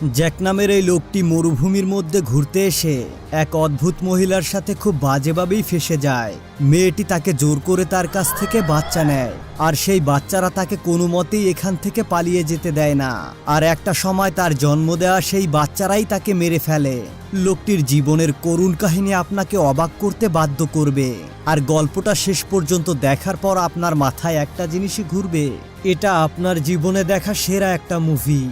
Jack নামের এই লোকটি মরুভূমির মধ্যে ঘুরতে এসে এক অদ্ভুত মহিলার সাথে খুব বাজেভাবেই ফেসে যায়। মেয়েটি তাকে জোর করে তার কাছ থেকে বাচ্চা নেয়, আর সেই বাচ্চারা তাকে কোনো মতেই এখান থেকে পালিয়ে যেতে দেয় না। আর একটা সময় তার জন্ম দেওয়া সেই বাচ্চারাই তাকে মেরে ফেলে। লোকটির জীবনের করুণ কাহিনী আপনাকে অবাক করতে বাধ্য করবে। আর গল্পটা শেষ পর্যন্ত দেখার পর আপনার মাথায় একটা জিনিসই ঘুরবে, এটা আপনার জীবনে দেখা সেরা একটা মুভি।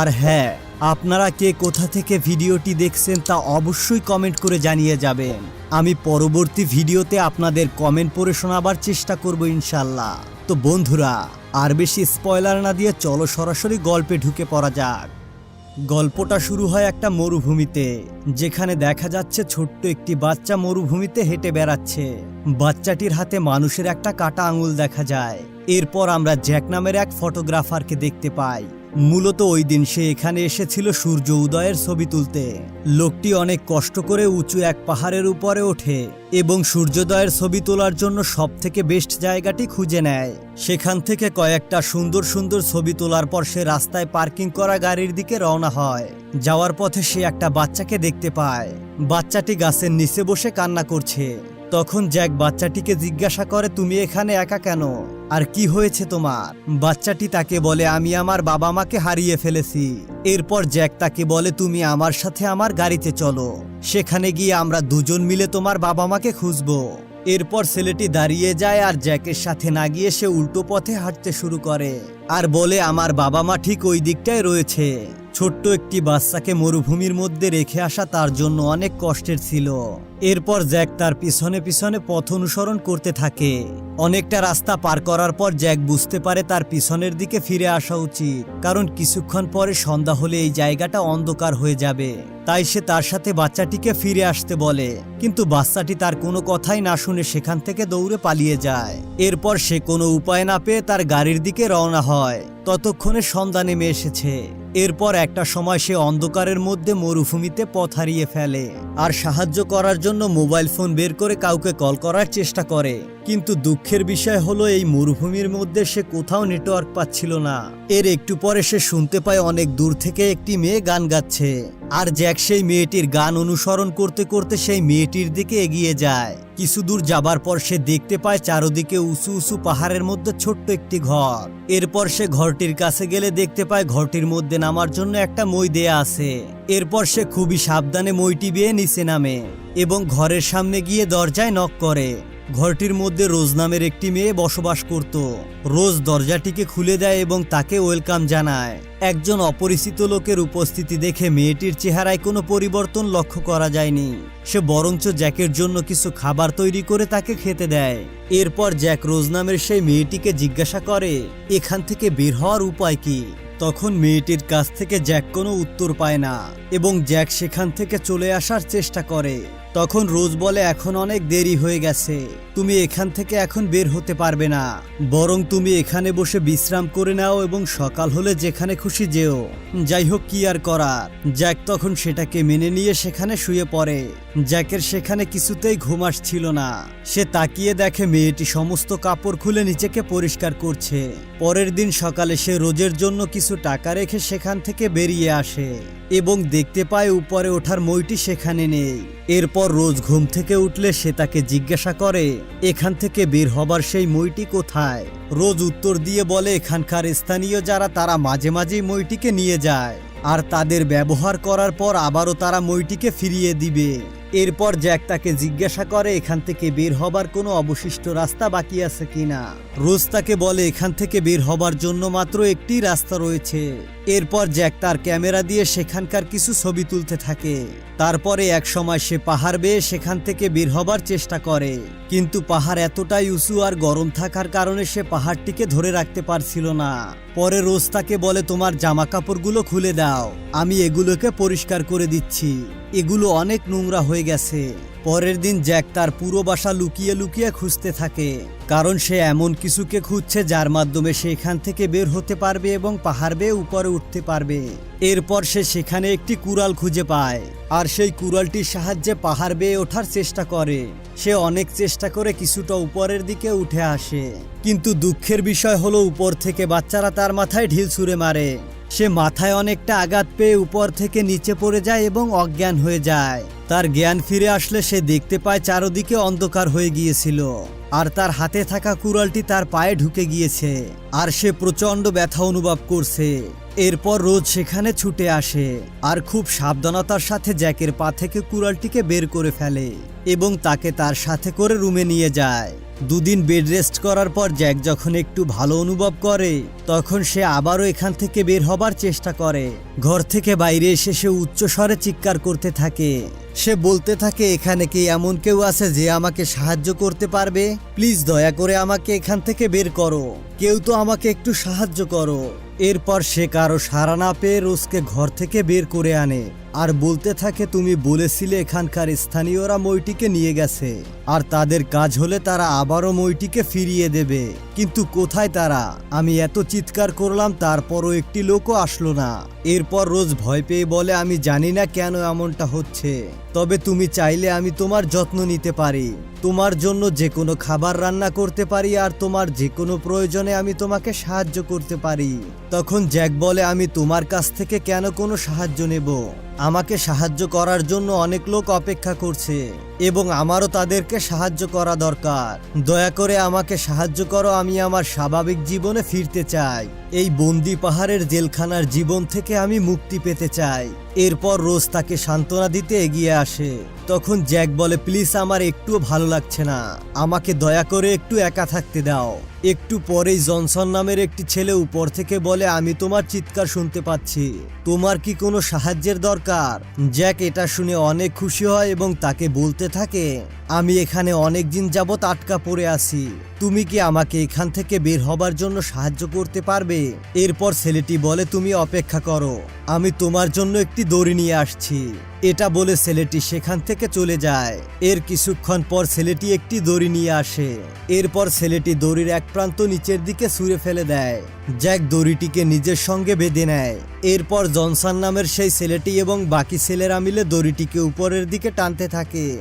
আর হ্যাঁ আপনারা কে কোথা থেকে ভিডিওটি দেখছেন তা অবশ্যই কমেন্ট করে জানিয়ে যাবেন। আমি পরবর্তী ভিডিওতে আপনাদের কমেন্ট পড়ে শোনাবার চেষ্টা করব ইনশাল্লাহ তো বন্ধুরা, আর বেশি স্পয়লার না দিয়ে চলো সরাসরি গল্পে ঢুকে পড়া যাক। গল্পটা শুরু হয় একটা মরুভূমিতে, যেখানে দেখা যাচ্ছে ছোট্ট একটি বাচ্চা মরুভূমিতে হেঁটে বেড়াচ্ছে। বাচ্চাটির হাতে মানুষের একটা কাটা আঙুল দেখা যায়। এরপর আমরা জ্যাক নামের এক ফটোগ্রাফারকে দেখতে পাই। মূলত ওই দিন সে এখানে এসেছিল সূর্য উদয়ের ছবি তুলতে। লোকটি অনেক কষ্ট করে উঁচু এক পাহাড়ের উপরে ওঠে এবং সূর্যোদয়ের ছবি তোলার জন্য সব থেকে বেস্ট জায়গাটি খুঁজে নেয়। সেখান থেকে কয়েকটা সুন্দর সুন্দর ছবি তোলার পর সে রাস্তায় পার্কিং করা গাড়ির দিকে রওনা হয়। যাওয়ার পথে সে একটা বাচ্চাকে দেখতে পায়। বাচ্চাটি গাছের নিচে বসে কান্না করছে। তখন জ্যাক বাচ্চাটিকে জিজ্ঞাসা করে, তুমি এখানে একা কেন? আর কি হয়েছে তোমার? বাচ্চাটি তাকে বলে, আমি আমার বাবা মাকে হারিয়ে ফেলেছি। এরপর জ্যাক তাকে বলে, তুমি আমার সাথে আমার গাড়িতে চলো। সেখানে গিয়ে আমরা দুজন মিলে তোমার বাবা মাকে খুঁজবো। এরপর ছেলেটি দাঁড়িয়ে যায় আর জ্যাকের সাথে না গিয়ে সে উল্টো পথে হাঁটতে শুরু করে। আর বলে, আমার বাবা মা ঠিক ওই দিকটায় রয়েছে। ছোট্ট একটি বাচ্চাকে মরুভূমির মধ্যে রেখে আসা তার জন্য অনেক কষ্টের ছিল। এরপর জ্যাক তার পিছনে পিছনে পথ অনুসরণ করতে থাকে। অনেকটা রাস্তা পার করার পর জ্যাক বুঝতে পারে তার পিছনের দিকে ফিরে আসা উচিত, কারণ কিছুক্ষণ পরে সন্ধ্যা হলে এই জায়গাটা অন্ধকার হয়ে যাবে। তাই সে তার সাথে বাচ্চাটিকে ফিরে আসতে বলে, কিন্তু বাচ্চাটি তার কোনো কথাই না শুনে সেখান থেকে দৌড়ে পালিয়ে যায়। এরপর সে কোনো উপায় না পেয়ে তার গাড়ির দিকে রওনা হয়। ততক্ষণে সন্ধ্যা নেমে এসেছে। এরপর একটা সময় সে অন্ধকারের মধ্যে মরুভূমিতে পথ হারিয়ে ফেলে আর সাহায্য করার জন্য মোবাইল ফোন বের করে কাউকে কল করার চেষ্টা করে। কিন্তু দুঃখের বিষয় হলো, এই মরুভূমির মধ্যে সে কোথাও নেটওয়ার্ক পাচ্ছিল না। এর একটু পরে সে শুনতে পায় অনেক দূর থেকে একটি মেয়ে গান গাচ্ছে। আর জ্যাক সেই মেয়েটির গান অনুসরণ করতে করতে সেই মেয়েটির দিকে এগিয়ে যায়। কিছু দূর যাবার পর সে দেখতে পায় চারদিকে উঁচু উঁচু পাহাড়ের মধ্যে ছোট্ট একটি ঘর। এরপর সে ঘরটির কাছে গেলে দেখতে পায় ঘরটির মধ্যে নামার জন্য একটা মই দেয়া আছে। এরপর সে খুবই সাবধানে মইটি বেয়ে নিচে নামে এবং ঘরের সামনে গিয়ে দরজায় নক করে। ঘরটির মধ্যে রোজ নামের একটি মেয়ে বসবাস করত। রোজ দরজাটিকে খুলে দেয় এবং তাকে ওয়েলকাম জানায়। একজন অপরিচিত লোকের উপস্থিতি দেখে মেয়েটির চেহারায় কোনো পরিবর্তন লক্ষ্য করা যায়নি। সে বরঞ্চ জ্যাকের জন্য কিছু খাবার তৈরি করে তাকে খেতে দেয়। এরপর জ্যাক রোজ নামের সেই মেয়েটিকে জিজ্ঞাসা করে, এখান থেকে বের হওয়ার উপায় কি? তখন মেয়েটির কাছ থেকে জ্যাক কোনো উত্তর পায় না এবং জ্যাক সেখান থেকে চলে আসার চেষ্টা করে। তখন রোজ বলে, এখন অনেক দেরি হয়ে গেছে। তুমি এখান থেকে এখন বের হতে পারবে না। বরং তুমি এখানে বসে বিশ্রাম করে নাও এবং সকাল হলে যেখানে খুশি যেও। যাই হোক, কি আর করার? জ্যাক তখন সেটাকে মেনে নিয়ে সেখানে শুয়ে পড়ে। জ্যাকের সেখানে কিছুতেই ঘুম আসছিল না। সে তাকিয়ে দেখে, মেয়েটি সমস্ত কাপড় খুলে নিজেকে পরিষ্কার করছে। পরের দিন সকালে সে রোজের জন্য কিছু টাকা রেখে সেখান থেকে বেরিয়ে আসে এবং দেখতে পায় উপরে ওঠার মইটি সেখানে নেই। এরপর রোজ ঘুম থেকে উঠলে সে তাকে জিজ্ঞাসা করে, এখান থেকে বের হবার সেই মইটি কোথায়? রোজ উত্তর দিয়ে বলে, এখানকার স্থানীয় যারা, তারা মাঝে মাঝেই মইটিকে নিয়ে যায়। আর তাদের ব্যবহার করার পর আবারও তারা মইটিকে ফিরিয়ে দিবে। এরপর জ্যাক তাকে জিজ্ঞাসা করে, এখান থেকে বের হবার কোনো অবশিষ্ট রাস্তা বাকি আছে কিনা? রোজ তাকে বলে, এখান থেকে বের হবার জন্য মাত্র একটি রাস্তা রয়েছে। এরপর জ্যাক তার ক্যামেরা দিয়ে সেখানকার কিছু ছবি তুলতে থাকে। তারপরে এক সময় সে পাহাড় বেয়ে সেখান থেকে বের হবার চেষ্টা করে। কিন্তু পাহাড় এতটাই উঁচু আর গরম থাকার কারণে সে পাহাড়টিকে ধরে রাখতে পারছিল না। পরে রোজ তাকে বলে, তোমার জামা কাপড়গুলো খুলে দাও। আমি এগুলোকে পরিষ্কার করে দিচ্ছি। এগুলো অনেক নোংরা হয়ে গেছে। পরের দিন জ্যাক তার পুরো বাসা লুকিয়ে লুকিয়ে খুঁজতে থাকে, কারণ সে এমন কিছুকে খুঁজছে যার মাধ্যমে সে এখান থেকে বের হতে পারবে এবং পাহাড় বেয়ে উপরে উঠতে পারবে। এরপর সে সেখানে একটি কুড়াল খুঁজে পায়, আর সেই কুড়ালটির সাহায্যে পাহাড় বেয়ে ওঠার চেষ্টা করে। সে অনেক চেষ্টা করে কিছুটা উপরের দিকে উঠে আসে, কিন্তু দুঃখের বিষয় হলো উপর থেকে বাচ্চারা তার মাথায় ঢিল ছুঁড়ে মারে। সে মাথায় অনেকটা আঘাত পেয়ে উপর থেকে নিচে পড়ে যায় এবং অজ্ঞান হয়ে যায়। তার জ্ঞান ফিরে আসলে সে দেখতে পায় চারদিকে অন্ধকার হয়ে গিয়েছিল। আর তার হাতে থাকা কুড়ালটি তার পায়ে ঢুকে গিয়েছে। আর সে প্রচণ্ড ব্যথা অনুভব করছে। এরপর রোজ সেখানে ছুটে আসে। আর খুব সাবধানতার সাথে জ্যাকের পা থেকে কুড়ালটিকে বের করে ফেলে এবং তাকে তার সাথে করে রুমে নিয়ে যায়। দুদিন বেড রেস্ট করার পর জ্যাক যখন একটু ভালো অনুভব করে, তখন সে আবারও এখান থেকে বের হবার চেষ্টা করে। ঘর থেকে বাইরে এসে সে উচ্চস্বরে চিৎকার করতে থাকে। সে বলতে থাকে, এখানে কি এমন কেউ আছে যে আমাকে সাহায্য করতে পারবে? প্লিজ দয়া করে আমাকে এখান থেকে বের করো। কেউ তো আমাকে একটু সাহায্য করো। এরপর সে কারও সারা না পেয়ে রোজকে ঘর থেকে বের করে আনে। আর বলতে থাকে, তুমি বলেছিলে এখানকার স্থানীয়রা মইটিকে নিয়ে গেছে। আর তাদের কাজ হলে তারা আবারও মইটিকে ফিরিয়ে দেবে। কিন্তু কোথায় তারা? আমি এত চিৎকার করলাম, তারপরও একটি লোকও আসলো না। এরপর রোজ ভয় পেয়ে বলে, আমি জানি না কেন এমনটা হচ্ছে। তবে তুমি চাইলে আমি তোমার যত্ন নিতে পারি। তোমার জন্য যে কোনো খাবার রান্না করতে পারি, আর তোমার যে কোনো প্রয়োজনে আমি তোমাকে সাহায্য করতে পারি। তখন জ্যাক বলে, আমি তোমার কাছ থেকে কেন কোনো সাহায্য নেব? আমাকে সাহায্য করার জন্য অনেক লোক অপেক্ষা করছে। এবং আমারও তাদেরকে সাহায্য করা দরকার। দয়া করে আমাকে সাহায্য করো, আমি আমার স্বাভাবিক জীবনে ফিরতে চাই। এই বন্দি পাহাড়ের জেলখানার জীবন থেকে আমি মুক্তি পেতে চাই। এরপর রোজ তাকে সান্ত্বনা দিতে এগিয়ে আসে। তখন জ্যাক বলে, প্লিজ, আমার একটুও ভালো লাগছে না। আমাকে দয়া করে একটু একা থাকতে দাও। একটু পরেই জনসন নামের একটি ছেলে উপর থেকে বলে, আমি তোমার চিৎকার শুনতে পাচ্ছি। তোমার কি কোনো সাহায্যের দরকার? জ্যাক এটা শুনে অনেক খুশি হয় এবং তাকে বলতে থাকে আমি এখানে অনেক দিন যাবৎ আটকা পড়ে আছি। তুমি কি আমাকে এখান থেকে বের হবার জন্য সাহায্য করতে পারবে? এরপর ছেলেটি বলে, তুমি অপেক্ষা করো। আমি তোমার জন্য একটি দড়ি নিয়ে আসছি। এটা বলে ছেলেটি সেখান থেকে চলে যায়। এর কিছুক্ষণ পর ছেলেটি একটি দড়ি নিয়ে আসে। এরপর ছেলেটি দড়ির এক প্রান্ত নিচের দিকে ছুঁড়ে ফেলে দেয়। জ্যাক দড়িটিকে নিজের সঙ্গে বেঁধে নেয়। এরপর জনসন নামের সেই ছেলেটি এবং বাকি ছেলেরা মিলে দড়িটিকে উপরের দিকে টানতে থাকে।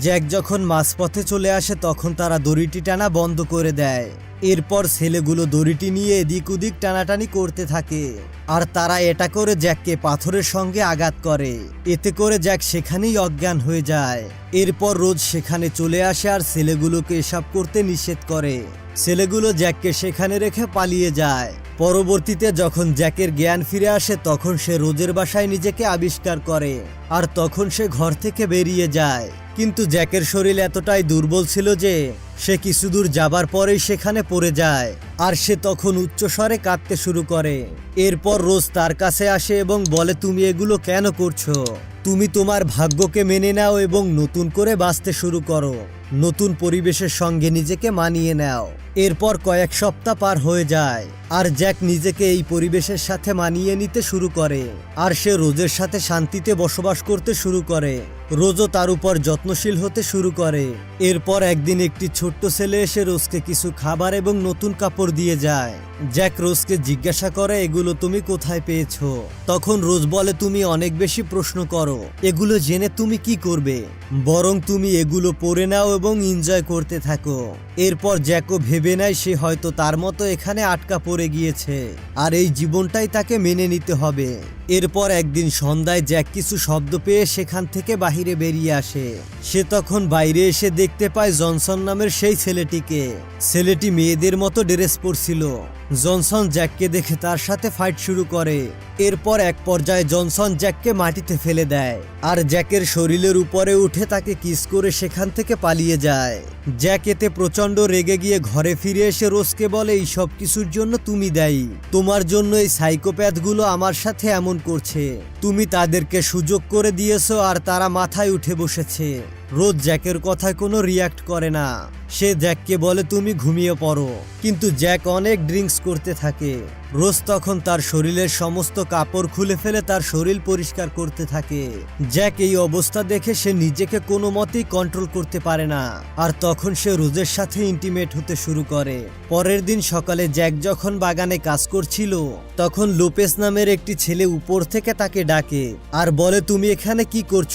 জ্যাক যখন মাঝপথে চলে আসে, তখন তারা দড়িটি টানা বন্ধ করে দেয়। এরপর ছেলেগুলো দড়িটি নিয়ে এদিক ওদিক টানাটানি করতে থাকে। আর তারা এটা করে জ্যাককে পাথরের সঙ্গে আঘাত করে। এতে করে জ্যাক সেখানেই অজ্ঞান হয়ে যায়। এরপর রোজ সেখানে চলে আসে আর ছেলেগুলোকে এসব করতে নিষেধ করে। ছেলেগুলো জ্যাককে সেখানে রেখে পালিয়ে যায়। পরবর্তীতে যখন জ্যাকের জ্ঞান ফিরে আসে, তখন সে রোজের বাসায় নিজেকে আবিষ্কার করে। আর তখন সে ঘর থেকে বেরিয়ে যায়। কিন্তু জ্যাকের শরীর এতটাই দুর্বল ছিল যে সে কিছু দূর যাবার পরেই সেখানে পড়ে যায়, আর সে তখন উচ্চস্বরে কাঁদতে শুরু করে। এরপর রোজ তার কাছে আসে এবং বলে, তুমি এগুলো কেন করছ? তুমি তোমার ভাগ্যকে মেনে নাও এবং নতুন করে বাঁচতে শুরু করো। নতুন পরিবেশের সঙ্গে নিজেকে মানিয়ে নাও। এরপর কয়েক সপ্তাহ পার হয়ে যায়, আর জ্যাক নিজেকে এই পরিবেশের সাথে মানিয়ে নিতে শুরু করে, আর সে রোজের সাথে শান্তিতে বসবাস করতে শুরু করে। রোজও তার উপর যত্নশীল হতে শুরু করে। এরপর একদিন একটি ছোট্ট ছেলে এসে রোজকে কিছু খাবার এবং নতুন কাপড় দিয়ে যায়। জ্যাক রোজকে জিজ্ঞাসা করে, এগুলো তুমি কোথায় পেয়েছ? তখন রোজ বলে, তুমি অনেক বেশি প্রশ্ন করো। এগুলো জেনে তুমি কি করবে? বরং তুমি এগুলো পরে নাও এবং এনজয় করতে থাকো। এরপর জ্যাকো ভেবে নেয় সে হয়তো তার মতো এখানে আটকা পড়ে গিয়েছে। আর এই জীবনটাই তাকে মেনে নিতে হবে। এরপর একদিন সন্ধ্যায় জ্যাক কিছু শব্দ পেয়ে সেখান থেকে বাহিরে বেরিয়ে আসে। সে তখন বাইরে এসে দেখতে পায় জনসন নামের সেই ছেলেটিকে। ছেলেটি মেয়েদের মতো ড্রেস পরছিল। জনসন জ্যাককে দেখে তার সাথে ফাইট শুরু করে। এরপর এক পর্যায়ে জনসন জ্যাককে মাটিতে ফেলে দেয় আর জ্যাকের শরীরের উপরে উঠে তাকে কিস করে সেখান থেকে পালিয়ে যায়। জ্যাক এতে প্রচণ্ড রেগে গিয়ে ঘরে ফিরে এসে রোজকে বলে, এই সব কিছুর জন্য তুমি দায়ী। তোমার জন্য এই সাইকোপ্যাথগুলো আমার সাথে এমন করছে। তুমি তাদেরকে সুযোগ করে দিয়েছ আর তারা মাথায় উঠে বসেছে। রোজ জ্যাকের কথায় কোনো রিয়াক্ট করে না। সে জ্যাককে বলে, তুমি ঘুমিয়ে পড়ো। কিন্তু জ্যাক অনেক ড্রিঙ্কস করতে থাকে। রোজ তখন তার শরীরের সমস্ত কাপড় খুলে ফেলে তার শরীর পরিষ্কার করতে থাকে। জ্যাক এই অবস্থা দেখে সে নিজেকে কোনো মতেই কন্ট্রোল করতে পারে না। আর তখন সে রোজের সাথে ইন্টিমেট হতে শুরু করে। পরের দিন সকালে জ্যাক যখন বাগানে কাজ করছিল, তখন লোপেস নামের একটি ছেলে উপর থেকে তাকে ডাকে, আর বলে, তুমি এখানে কি করছ?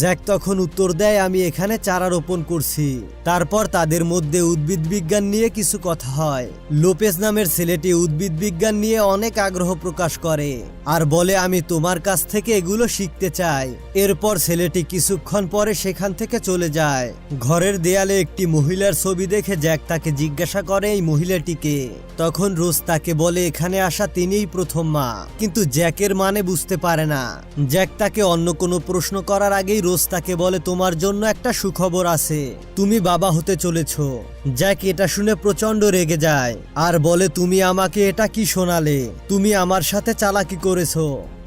জ্যাক তখন উত্তর দেয়, আমি এখানে চারা রোপণ করছি। তারপর তাদের মধ্যে উদ্ভিদ বিজ্ঞান নিয়ে কিছু কথা হয়। লোপেস নামের ছেলেটি উদ্ভিদ বিজ্ঞান বিজ্ঞান নিয়ে অনেক আগ্রহ প্রকাশ করে। আর বলে, আমি তোমার কাছ থেকে এগুলো শিখতে চাই। এরপর ছেলেটি কিছুক্ষণ পরে সেখান থেকে চলে যায়। ঘরের দেয়ালে একটি মহিলার ছবি দেখে জ্যাক তাকে জিজ্ঞাসা করে এই মহিলাটিকে। তখন রোজ তাকে বলে, এখানে আসা তিনিই প্রথম মা। কিন্তু জ্যাকের মানে বুঝতে পারে না। জ্যাক তাকে অন্য কোনো প্রশ্ন করার আগেই রোজ তাকে বলে, তোমার জন্য একটা সুখবর আছে। তুমি বাবা হতে চলেছ। জ্যাক এটা শুনে প্রচণ্ড রেগে যায়। আর বলে, তুমি আমাকে এটা কি শোনালে, তুমি আমার সাথে চালাকি করেছ।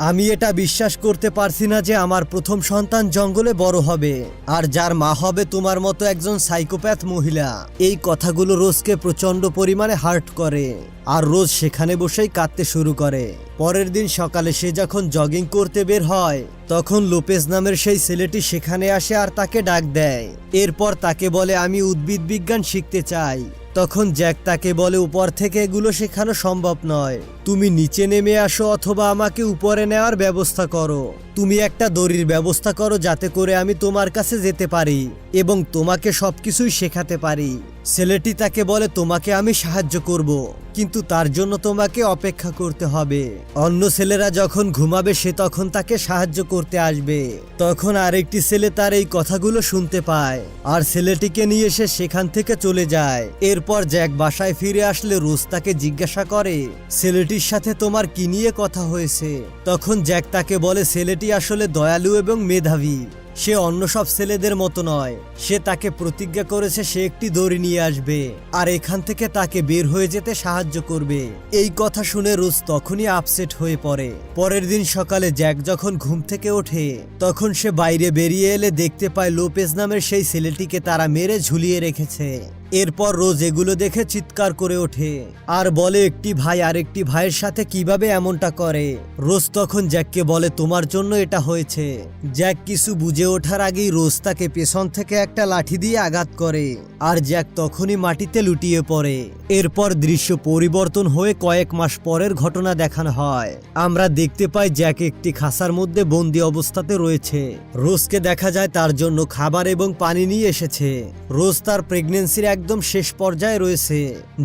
আমি এটা বিশ্বাস করতে পারছি না যে আমার প্রথম সন্তান জঙ্গলে বড় হবে, আর যার মা হবে তোমার মতো একজন সাইকোপ্যাথ মহিলা। এই কথাগুলো রোজকে প্রচণ্ড পরিমাণে হার্ট করে, আর রোজ সেখানে বসেই কাঁদতে শুরু করে। পরের দিন সকালে সে যখন জগিং করতে বের হয়, তখন লোপেজ নামের সেই ছেলেটি সেখানে আসে আর তাকে ডাক দেয়। এরপর তাকে বলে, আমি উদ্ভিদ বিজ্ঞান শিখতে চাই। তখন জ্যাক তাকে বলে, উপর থেকে এগুলো শেখানো সম্ভব নয়। তুমি নিচে নেমে আসো অথবা আমাকে উপরে নেওয়ার ব্যবস্থা করো। তুমি একটা দড়ির ব্যবস্থা করো যাতে করে আমি তোমার কাছে যেতে পারি এবং তোমাকে সবকিছুই শেখাতে পারি। ছেলেটি তাকে বলে, তোমাকে আমি সাহায্য করব, কিন্তু তার জন্য তোমাকে অপেক্ষা করতে হবে। অন্য ছেলেরা যখন ঘুমাবে, সে তখন তাকে সাহায্য করতে আসবে। তখন আরেকটি ছেলে তার এই কথাগুলো শুনতে পায়। আর ছেলেটিকে নিয়ে সে সেখান থেকে চলে যায়। এরপর জ্যাক বাসায় ফিরে আসলে রোজ তাকে জিজ্ঞাসা করে, ছেলেটির সাথে তোমার কি নিয়ে কথা হয়েছে? তখন জ্যাক তাকে বলে, ছেলেটি আসলে দয়ালু এবং মেধাবী। সে অন্য সব ছেলেদের মতো নয়। সে তাকে প্রতিজ্ঞা করেছে সে একটি দড়ি নিয়ে আসবে আর এখান থেকে তাকে বের হয়ে যেতে সাহায্য করবে। এই কথা শুনে রোজ তখনই আপসেট হয়ে পড়ে। পরের দিন সকালে জ্যাক যখন ঘুম থেকে ওঠে, তখন সে বাইরে বেরিয়ে এলে দেখতে পায় লোপেজ নামের সেই ছেলেটিকে তারা মেরে ঝুলিয়ে রেখেছে। এরপর রোজ এগুলো দেখে চিৎকার করে ওঠে। আর বলে, একটি ভাই আরেকটি ভাইয়ের সাথে কীভাবে এমনটা করে? রোজ তখন জ্যাককে বলে, তোমার জন্য এটা হয়েছে। জ্যাক কিছু বুঝে ওঠার আগেই রোজ তাকে পেছন থেকে একটা লাঠি দিয়ে আঘাত করে। আর জ্যাক তখনই মাটিতে লুটিয়ে পড়ে। এরপর দৃশ্য পরিবর্তন হয়ে কয়েক মাস পরের ঘটনা দেখানো হয়। আমরা দেখতে পাই জ্যাক একটি খাসার মধ্যে বন্দি অবস্থাতে রয়েছে। রোজকে দেখা যায় তার জন্য খাবার এবং পানি নিয়ে এসেছে। রোজ তার প্রেগনেন্সির একদম শেষ পর্যায়ে রয়েছে।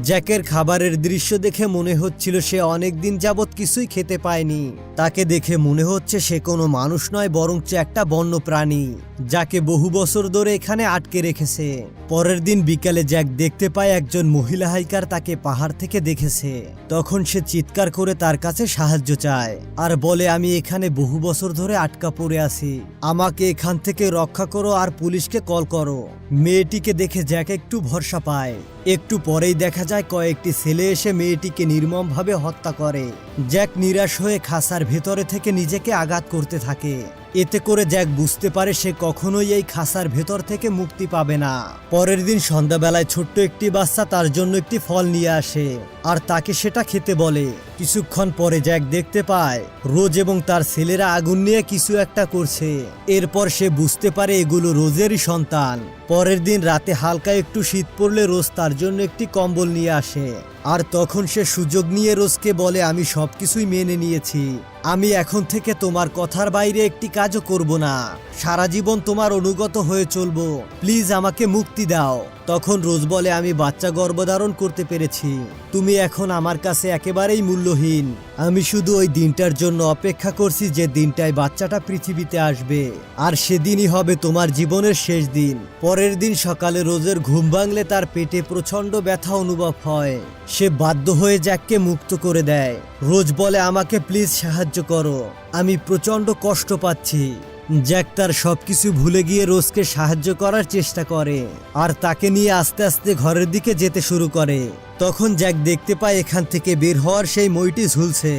জ্যাকের খাবারের দৃশ্য দেখে মনে হচ্ছিল সে অনেক দিন যাবৎ কিছুই খেতে পায়নি। তাকে দেখে মনে হচ্ছে সে কোনো মানুষ নয়, বরঞ্চ একটা বন্য প্রাণী যাকে বহু বছর ধরে এখানে আটকে রেখেছে। পরের দিন বিকালে জ্যাক দেখতে পায় একজন মহিলা হাইকার তাকে পাহাড় থেকে দেখেছে। তখন সে চিৎকার করে তার কাছে সাহায্য চায় আর বলে, আমি এখানে বহু বছর ধরে আটকা পড়ে আছি। আমাকে এখান থেকে রক্ষা করো আর পুলিশকে কল করো। মেয়েটিকে দেখে জ্যাক একটু ভরসা পায়। একটু পরেই দেখা যায় কয়েকটি ছেলে এসে মেয়েটিকে নির্মমভাবে হত্যা করে। জ্যাক নিরাশ হয়ে খাসার ভেতরে থেকে নিজেকে আঘাত করতে থাকে। এতে করে জ্যাক বুঝতে পারে সে কখনোই এই খাসার ভেতর থেকে মুক্তি পাবে না। পরের দিন সন্ধ্যাবেলায় ছোট্ট একটি বাচ্চা তার জন্য একটি ফল নিয়ে আসে। আর তাকে সেটা খেতে বলে। কিছুক্ষণ পরে জ্যাক দেখতে পায়, রোজ এবং তার ছেলেরা আগুন নিয়ে কিছু একটা করছে। এরপর সে বুঝতে পারে এগুলো রোজেরই সন্তান। পরের দিন রাতে হালকা একটু শীত পড়লে রোজ তার জন্য একটি কম্বল নিয়ে আসে। আর তখন সে সুযোগ নিয়ে রোজকে বলে, আমি সব কিছুই মেনে নিয়েছি। আমি এখন থেকে তোমার কথার বাইরে একটি কাজও করব না। সারা জীবন তোমার অনুগত হয়ে চলবো। প্লিজ আমাকে মুক্তি দাও। তখন রোজ বলে, আমি বাচ্চা গর্ভধারণ করতে পেরেছি। তুমি এখন আমার কাছে একেবারেই মূল্যহীন। আমি শুধু ওই দিনটার জন্য অপেক্ষা করছি যে দিনটায় বাচ্চাটা পৃথিবীতে আসবে। আর সেদিনই হবে তোমার জীবনের শেষ দিন। পরের দিন সকালে রোজের ঘুম ভাঙলে তার পেটে প্রচণ্ড ব্যথা অনুভব হয়। সে বাধ্য হয়ে জ্যাককে মুক্ত করে দেয়। রোজ বলে, আমাকে প্লিজ সাহায্য করো। আমি প্রচণ্ড কষ্ট পাচ্ছি। জ্যাক তার সবকিছু ভুলে গিয়ে রোজকে সাহায্য করার চেষ্টা করে আর তাকে নিয়ে আস্তে আস্তে ঘরের দিকে যেতে শুরু করে। তখন জ্যাক দেখতে পায় এখান থেকে বের হওয়ার সেই মইটি ঝুলছে।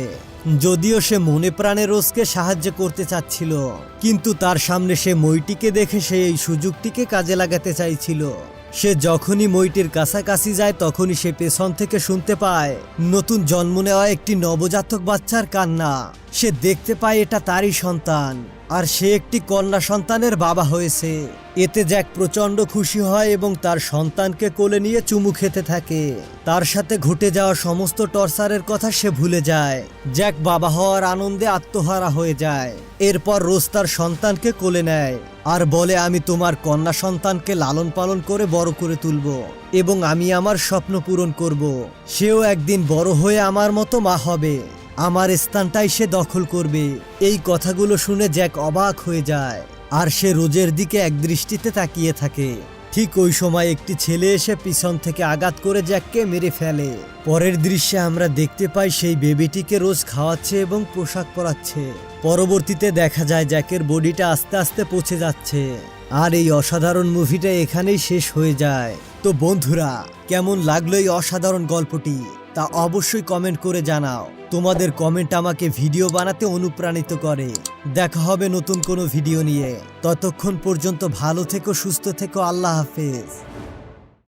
যদিও সে মনে প্রাণে রোজকে সাহায্য করতে চাচ্ছিল, কিন্তু তার সামনে সে মইটিকে দেখে সে এই সুযোগটিকে কাজে লাগাতে চাইছিল। সে যখনই মইটির কাছাকাছি যায়, তখনই সে পেছন থেকে শুনতে পায়, নতুন জন্ম নেওয়া একটি নবজাতক বাচ্চার কান্না। সে দেখতে পায় এটা তারই সন্তান। আর সে একটি কন্যা সন্তানের বাবা হয়েছে। এতে জ্যাক প্রচণ্ড খুশি হয় এবং তার সন্তানকে কোলে নিয়ে চুমু খেতে থাকে। তার সাথে ঘটে যাওয়া সমস্ত টর্চারের কথা সে ভুলে যায়। জ্যাক বাবা হওয়ার আনন্দে আত্মহারা হয়ে যায়। এরপর রোজ তার সন্তানকে কোলে নেয়। আর বলে, আমি তোমার কন্যা সন্তানকে লালন পালন করে বড় করে তুলব এবং আমি আমার স্বপ্ন পূরণ করব। সেও একদিন বড় হয়ে আমার মতো মা হবে। আমার স্থানটাই সে দখল করবে। এই কথাগুলো শুনে জ্যাক অবাক হয়ে যায়, আর সে রোজের দিকে এক দৃষ্টিতে তাকিয়ে থাকে। ঠিক ওই সময় একটি ছেলে এসে পিছন থেকে আঘাত করে জ্যাককে মেরে ফেলে। পরের দৃশ্যে আমরা দেখতে পাই সেই বেবিটিকে রোজ খাওয়াচ্ছে এবং পোশাক পরাচ্ছে। পরবর্তীতে দেখা যায় জ্যাকের বডিটা আস্তে আস্তে পচে যাচ্ছে, আর এই অসাধারণ মুভিটা এখানেই শেষ হয়ে যায়। তো বন্ধুরা, কেমন লাগল এই অসাধারণ গল্পটি? তা অবশ্যই কমেন্ট করে জানাও। তোমাদের কমেন্ট আমাকে ভিডিও বানাতে অনুপ্রাণিত করে। দেখা হবে নতুন কোনো ভিডিও নিয়ে। ততক্ষণ পর্যন্ত ভালো থেকো, সুস্থ থেকো, আল্লাহ হাফেজ।